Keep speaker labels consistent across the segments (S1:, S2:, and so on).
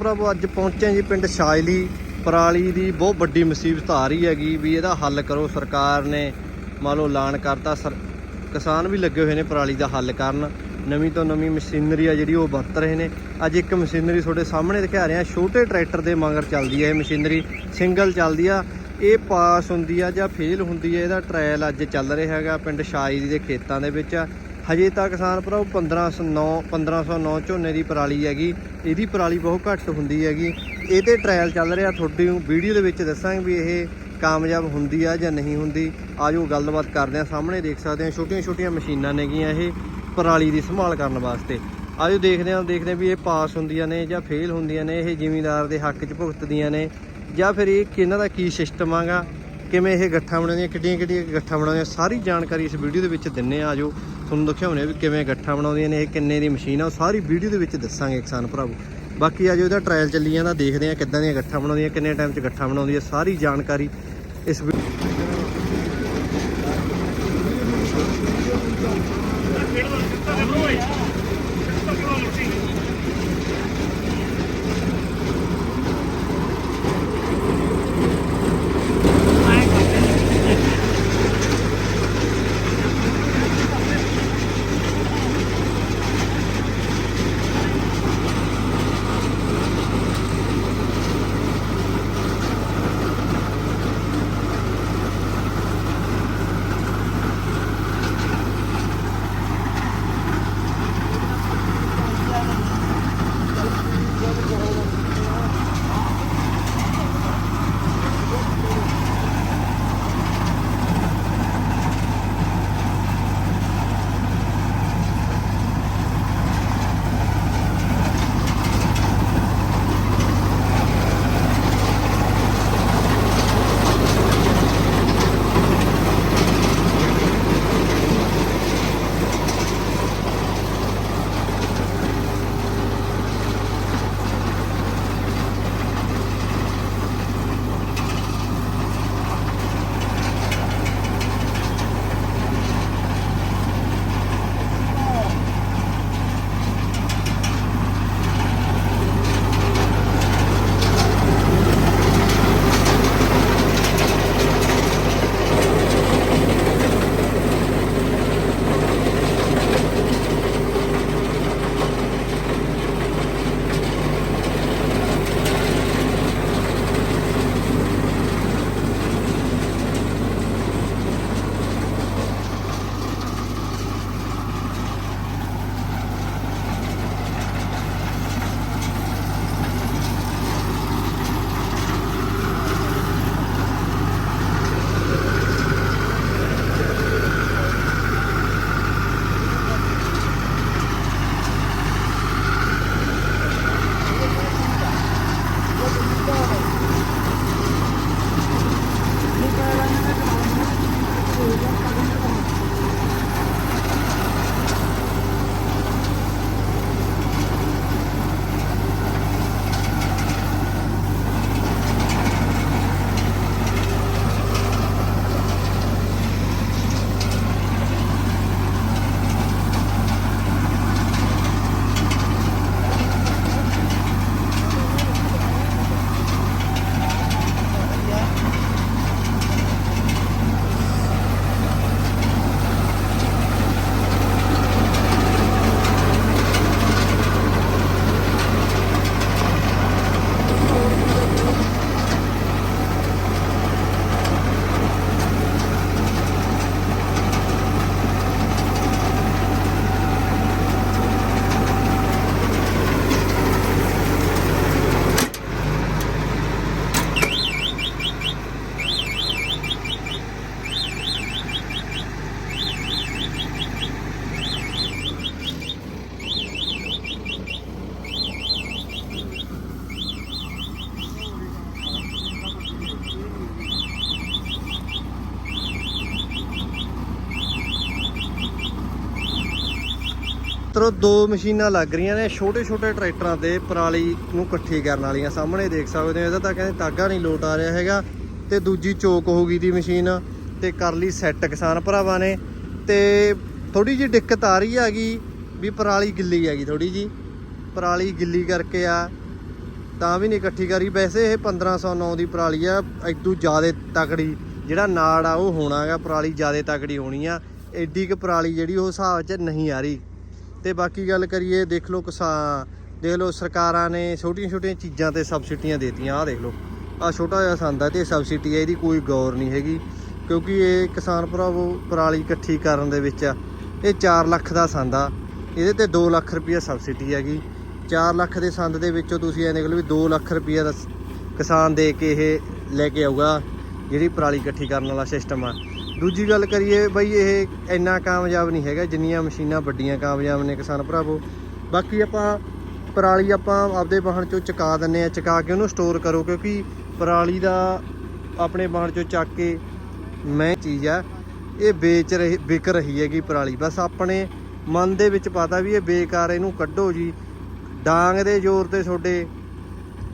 S1: ਪ੍ਰਭੂ, ਅੱਜ ਪਹੁੰਚੇ ਜੀ ਪਿੰਡ ਸ਼ਾਇਲੀ, ਪਰਾਲੀ ਦੀ ਬਹੁਤ ਵੱਡੀ ਮੁਸੀਬਤ ਆ ਰਹੀ ਹੈਗੀ ਵੀ ਇਹਦਾ ਹੱਲ ਕਰੋ। ਸਰਕਾਰ ਨੇ ਮੰਨ ਲਓ ਐਲਾਨ ਕਰਤਾ, ਸਰ, ਕਿਸਾਨ ਵੀ ਲੱਗੇ ਹੋਏ ਨੇ ਪਰਾਲੀ ਦਾ ਹੱਲ ਕਰਨ। ਨਵੀਂ ਤੋਂ ਨਵੀਂ ਮਸ਼ੀਨਰੀ ਆ ਜਿਹੜੀ ਉਹ ਵਰਤ ਰਹੇ ਨੇ। ਅੱਜ ਇੱਕ ਮਸ਼ੀਨਰੀ ਤੁਹਾਡੇ ਸਾਹਮਣੇ ਦਿਖਾ ਰਹੇ ਆ ਛੋਟੇ ਟਰੈਕਟਰ ਦੇ ਮਗਰ ਚੱਲਦੀ ਹੈ ਇਹ ਮਸ਼ੀਨਰੀ। ਸਿੰਗਲ ਚੱਲਦੀ ਆ, ਇਹ ਪਾਸ ਹੁੰਦੀ ਆ ਜਾਂ ਫੇਲ ਹੁੰਦੀ ਹੈ ਇਹਦਾ ਟ੍ਰਾਇਲ ਅੱਜ ਚੱਲ ਰਿਹਾ ਹੈਗਾ ਪਿੰਡ ਸ਼ਾਇਲੀ ਦੇ ਖੇਤਾਂ ਦੇ ਵਿੱਚ। ਹਜੇ ਤਾਂ ਕਿਸਾਨ ਭਰਾ 1509 1509 ਝੋਨੇ ਦੀ ਪਰਾਲੀ ਹੈਗੀ। ਇਹਦੀ ਪਰਾਲੀ ਬਹੁਤ ਘੱਟ ਹੁੰਦੀ ਹੈਗੀ। ਇਹ ਇਹਦੇ ਟ੍ਰਾਇਲ ਚੱਲ ਰਿਹਾ, ਤੁਹਾਡੀ ਵੀਡੀਓ ਦੇ ਵਿੱਚ ਦੱਸਾਂਗੇ ਵੀ ਇਹ ਕਾਮਯਾਬ ਹੁੰਦੀ ਆ ਜਾਂ ਨਹੀਂ ਹੁੰਦੀ। ਆਜੋ ਗੱਲਬਾਤ ਕਰਦੇ ਆ, ਸਾਹਮਣੇ ਦੇਖ ਸਕਦੇ ਆ, ਛੋਟੀਆਂ ਛੋਟੀਆਂ ਮਸ਼ੀਨਾਂ ਨੇਗੀਆਂ ਇਹ ਪਰਾਲੀ ਦੀ ਸੰਭਾਲ ਕਰਨ ਵਾਸਤੇ। ਆਜੋ ਦੇਖਦੇ ਆ ਦੇਖਦੇ ਆ ਵੀ ਇਹ ਪਾਸ ਹੁੰਦੀਆਂ ਨੇ ਜਾਂ ਫੇਲ ਹੁੰਦੀਆਂ ਨੇ, ਇਹ ਜ਼ਿਮੀਂਦਾਰ ਦੇ ਹੱਕ 'ਚ ਭੁਗਤਦੀਆਂ ਨੇ ਜਾਂ ਫਿਰ ਇਹ ਕਿ ਇਹਨਾਂ ਦਾ ਕੀ ਸਿਸਟਮ ਆਗਾ। ਕਿਵੇਂ ਇਹ ਗੱਠਾਂ ਬਣਾਉਂਦੀਆਂ, ਕਿੱਡੀਆਂ ਕਿੱਡੀਆਂ ਗੱਠਾਂ ਬਣਾਉਂਦੀਆਂ, ਸਾਰੀ ਜਾਣਕਾਰੀ ਇਸ ਵੀਡੀਓ ਦੇ ਵਿੱਚ ਦਿੰਨੇ ਆ, ਆਜੋ। ਤੁਹਾਨੂੰ ਦਿਖਾਉਣੇ ਆ ਵੀ ਕਿਵੇਂ ਗੱਠਾਂ ਬਣਾਉਂਦੀਆਂ ਨੇ, ਇਹ ਕਿੰਨੇ ਦੀ ਮਸ਼ੀਨ ਆ, ਉਹ ਸਾਰੀ ਵੀਡੀਓ ਦੇ ਵਿੱਚ ਦੱਸਾਂਗੇ ਕਿਸਾਨ ਭਰਾਵੋ। ਬਾਕੀ ਆਜੋ ਇਹਦਾ ਟ੍ਰਾਇਲ ਚੱਲੀ ਜਾਂਦਾ, ਦੇਖਦੇ ਆ ਕਿੱਦਾਂ ਦੀਆਂ ਗੱਠਾਂ ਬਣਾਉਂਦੀਆਂ, ਕਿੰਨੇ ਟਾਈਮ 'ਚ ਗੱਠਾਂ ਬਣਾਉਂਦੀਆਂ, ਸਾਰੀ ਜਾਣਕਾਰੀ ਇਸ ਵੀ- ਤਰੋ ਦੋ ਮਸ਼ੀਨਾਂ ਲੱਗ ਰਹੀਆਂ ਨੇ ਛੋਟੇ ਛੋਟੇ ਟਰੈਕਟਰਾਂ ਤੇ ਪਰਾਲੀ ਨੂੰ ਇਕੱਠੀ ਕਰਨ ਵਾਲੀਆਂ। ਸਾਹਮਣੇ ਦੇਖ ਸਕਦੇ ਹੋ, ਇਹਦਾ ਤਾਂ ਕਹਿੰਦੇ ਤਾਗਾ ਨਹੀਂ ਲੋਟ ਆ ਰਿਹਾ ਹੈਗਾ। ਤੇ ਦੂਜੀ ਚੋਕ ਹੋ ਗਈ ਦੀ ਮਸ਼ੀਨ ਤੇ ਕਰ ਲਈ ਸੈੱਟ ਕਿਸਾਨ ਭਰਾਵਾਂ ਨੇ। ਤੇ ਥੋੜੀ ਜਿਹੀ ਦਿੱਕਤ ਆ ਰਹੀ ਹੈਗੀ ਵੀ ਪਰਾਲੀ ਗਿੱਲੀ ਹੈਗੀ ਥੋੜੀ ਜੀ ਪਰਾਲੀ ਗਿੱਲੀ ਕਰਕੇ ਆ, ਤਾਂ ਵੀ ਨਹੀਂ ਇਕੱਠੀ ਕਰੀ। ਵੈਸੇ ਇਹ 1509 ਦੀ ਪਰਾਲੀ ਆ ਇਦੋਂ ਜ਼ਿਆਦਾ ਤਕੜੀ, ਜਿਹੜਾ ਨਾੜ ਆ, ਉਹ ਹੋਣਾਗਾ। ਪਰਾਲੀ ਜ਼ਿਆਦਾ ਤਕੜੀ ਹੋਣੀ ਆ। ਐਡੀ ਕੁ ਪਰਾਲੀ ਜਿਹੜੀ ਉਹ ਹਿਸਾਬ 'ਚ ਨਹੀਂ ਆ ਰਹੀ। ਤੇ ਬਾਕੀ ਗੱਲ ਕਰੀਏ, ਦੇਖ ਲਓ ਕਿਸਾਨ, ਦੇਖ ਲਓ ਸਰਕਾਰਾਂ ਨੇ ਛੋਟੀਆਂ ਛੋਟੀਆਂ ਚੀਜ਼ਾਂ ਤੇ ਸਬਸਿਡੀਆਂ ਦੇਤੀਆਂ। ਆਹ ਦੇਖ ਲਓ ਆ ਛੋਟਾ ਜਿਹਾ ਸੰਦ ਆ ਤੇ ਸਬਸਿਡੀ ਹੈ ਇਹਦੀ ਕੋਈ ਗੌਰ ਨਹੀਂ ਹੈਗੀ, ਕਿਉਂਕਿ ਇਹ ਕਿਸਾਨ ਭਰਾਵੋ, ਪਰਾਲੀ ਇਕੱਠੀ ਕਰਨ ਦੇ ਵਿੱਚ ਆ, ਇਹ 4 ਲੱਖ ਦਾ ਸੰਦ ਆ। ਇਹਦੇ ਤੇ 2 ਲੱਖ ਰੁਪਈਆ ਸਬਸਿਡੀ ਹੈਗੀ। 4 ਲੱਖ ਦੇ ਸੰਦ ਦੇ ਵਿੱਚੋਂ ਤੁਸੀਂ ਇਹ ਨਿਕਲ ਵੀ 2 ਲੱਖ ਰੁਪਈਆ ਦਾ ਕਿਸਾਨ ਦੇ ਕੇ ਇਹ ਲੈ ਕੇ ਆਊਗਾ, ਜਿਹੜੀ ਪਰਾਲੀ ਇਕੱਠੀ ਕਰਨ ਵਾਲਾ ਸਿਸਟਮ ਆ। ਦੂਜੀ ਗੱਲ ਕਰੀਏ ਬਈ ਇਹ ਇੰਨਾ ਕਾਮਯਾਬ ਨਹੀਂ ਹੈਗਾ, ਜਿੰਨੀਆਂ ਮਸ਼ੀਨਾਂ ਵੱਡੀਆਂ ਕਾਮਯਾਬ ਨੇ ਕਿਸਾਨ ਭਰਾਵੋ। ਬਾਕੀ ਆਪਾਂ ਪਰਾਲੀ ਆਪਾਂ ਆਪਦੇ ਵਾਹਣ ਚੋਂ ਚਕਾ ਦਿੰਨੇ ਆ, ਚਕਾ ਕੇ ਉਹਨੂੰ ਸਟੋਰ ਕਰੋ, ਕਿਉਂਕਿ ਪਰਾਲੀ ਦਾ ਆਪਣੇ ਵਾਹਣ ਚੋਂ ਚੱਕ ਕੇ ਮੈਂ ਚੀਜ਼ ਆ, ਇਹ ਵੇਚ ਰਹੀ, ਵਿਕ ਰਹੀ ਹੈਗੀ ਪਰਾਲੀ। ਬਸ ਆਪਣੇ ਮਨ ਦੇ ਵਿੱਚ ਪਤਾ ਵੀ ਇਹ ਬੇਕਾਰ ਇਹਨੂੰ ਕੱਢੋ ਜੀ। ਡਾਂਗ ਦੇ ਜ਼ੋਰ ਤੇ ਤੁਹਾਡੇ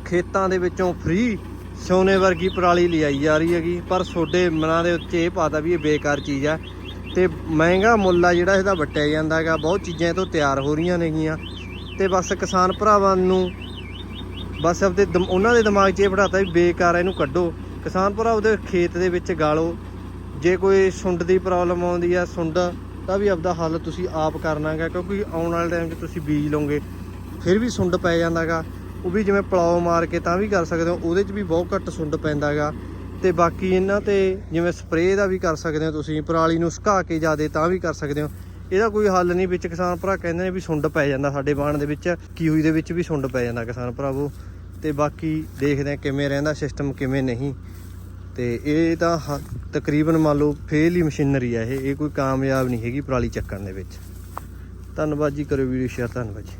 S1: ਖੇਤਾਂ ਦੇ ਵਿੱਚੋਂ ਫ੍ਰੀ ਸੋਨੇ ਵਰਗੀ ਪਰਾਲੀ ਲਿਆਈ ਜਾ ਰਹੀ ਹੈਗੀ, ਪਰ ਤੁਹਾਡੇ ਮਨਾਂ ਦੇ ਉੱਤੇ ਇਹ ਪਤਾ ਵੀ ਇਹ ਬੇਕਾਰ ਚੀਜ਼ ਆ। ਤੇ ਮਹਿੰਗਾ ਮੁੱਲ ਆ ਜਿਹੜਾ ਇਹਦਾ ਵਟਿਆ ਜਾਂਦਾ ਹੈਗਾ, ਬਹੁਤ ਚੀਜ਼ਾਂ ਇਹ ਤੋਂ ਤਿਆਰ ਹੋ ਰਹੀਆਂ ਨੇਗੀਆਂ। ਤੇ ਬਸ ਕਿਸਾਨ ਭਰਾਵਾਂ ਨੂੰ ਬਸ ਆਪਦੇ ਦਿਮ- ਉਹਨਾਂ ਦੇ ਦਿਮਾਗ 'ਚ ਇਹ ਬਿਠਾਤਾ ਵੀ ਬੇਕਾਰ ਇਹਨੂੰ ਕੱਢੋ। ਕਿਸਾਨ ਭਰਾ ਉਹਦੇ ਖੇਤ ਦੇ ਵਿੱਚ ਗਾਲੋ। ਜੇ ਕੋਈ ਸੁੰਡ ਦੀ ਪ੍ਰੋਬਲਮ ਆਉਂਦੀ ਆ, ਸੁੰਡ ਤਾਂ ਵੀ ਆਪਦਾ ਹੱਲ ਤੁਸੀਂ ਆਪ ਕਰਨਾਗਾ ਕਿਉਂਕਿ ਆਉਣ ਵਾਲੇ ਟਾਈਮ 'ਚ ਤੁਸੀਂ ਬੀਜ ਲਓਗੇ, ਫਿਰ ਵੀ ਸੁੰਡ ਪੈ ਜਾਂਦਾਗਾ ਉਹ ਵੀ ਜਿਵੇਂ ਪਲਾਉ ਮਾਰ ਕੇ ਤਾਂ ਵੀ ਕਰ ਸਕਦੇ ਹੋ, ਉਹਦੇ 'ਚ ਵੀ ਬਹੁਤ ਘੱਟ ਸੁੰਡ ਪੈਂਦਾ ਹੈਗਾ। ਤੇ ਬਾਕੀ ਇਹਨਾਂ ਤੇ ਜਿਵੇਂ ਸਪਰੇਅ ਦਾ ਵੀ ਕਰ ਸਕਦੇ ਹੋ ਤੁਸੀਂ, ਪਰਾਲੀ ਨੂੰ ਸੁਕਾ ਕੇ ਜ਼ਿਆਦੇ ਤਾਂ ਵੀ ਕਰ ਸਕਦੇ ਹੋ। ਇਹਦਾ ਕੋਈ ਹੱਲ ਨਹੀਂ, ਵਿੱਚ ਕਿਸਾਨ ਭਰਾ ਕਹਿੰਦੇ ਨੇ ਵੀ ਸੁੰਡ ਪੈ ਜਾਂਦਾ ਸਾਡੇ ਬਾਣ ਦੇ ਵਿੱਚ ਕੀ ਦੇ ਵਿੱਚ ਵੀ ਸੁੰਡ ਪੈ ਜਾਂਦਾ ਕਿਸਾਨ ਭਰਾਵੋ। ਤੇ ਬਾਕੀ ਦੇਖਦੇ ਆ ਕਿਵੇਂ ਰਹਿੰਦਾ ਸਿਸਟਮ ਕਿਵੇਂ ਨਹੀਂ। ਤੇ ਇਹ ਤਾਂ ਹ- ਤਕਰੀਬਨ ਮੰਨ ਲਓ ਫੇਲ ਹੀ ਮਸ਼ੀਨਰੀ ਆ ਇਹ ਇਹ ਕੋਈ ਕਾਮਯਾਬ ਨਹੀਂ ਹੈਗੀ ਪਰਾਲੀ ਚੱਕਣ ਦੇ ਵਿੱਚ। ਧੰਨਵਾਦ ਜੀ ਕਰੋ ਵੀਡੀਓ ਸ਼ੇਅਰ, ਧੰਨਵਾਦ ਜੀ।